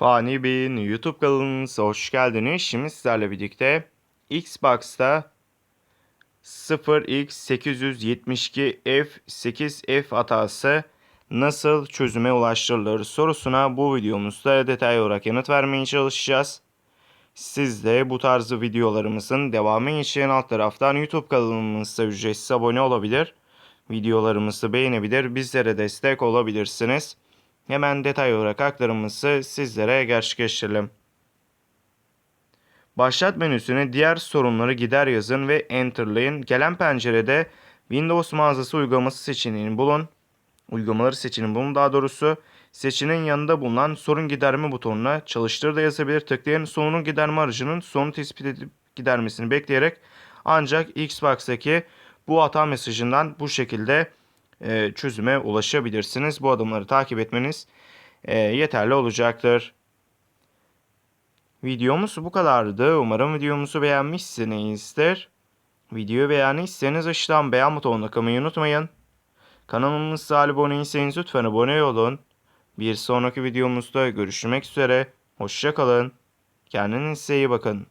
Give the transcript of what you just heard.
Fani Bey'in YouTube kanalımıza hoş geldiniz. Şimdi sizlerle birlikte Xbox'ta 0x872F8F hatası nasıl çözüme ulaştırılır sorusuna bu videomuzda detaylı olarak yanıt vermeye çalışacağız. Siz de bu tarz videolarımızın devamı için alt taraftan YouTube kanalımıza ücretsiz abone olabilir. Videolarımızı beğenebilir, bizlere destek olabilirsiniz. Hemen detay olarak aktarımımızı sizlere gerçekleştirelim. Başlat menüsüne diğer sorunları gider yazın ve enterlayın. Gelen pencerede Windows mağazası uygulaması seçeneğini bulun. Uygulamaları seçeneğini bulun daha doğrusu. Seçeneğin yanında bulunan sorun giderme butonuna çalıştır da yazabilir. Tıklayan sorunun giderme aracının sorunu tespit edip gidermesini bekleyerek ancak Xbox'taki bu hata mesajından bu şekilde e, çözüme ulaşabilirsiniz. Bu adımları takip etmeniz e, yeterli olacaktır. Videomuz bu kadardı. Umarım videomuzu beğenmişsinizdir. Videoyu beğendiyseniz aşağıdan beğen butonuna kalmayı unutmayın. Kanalımıza abone değilseniz lütfen abone olun. Bir sonraki videomuzda görüşmek üzere. Hoşçakalın. Kendinize iyi bakın.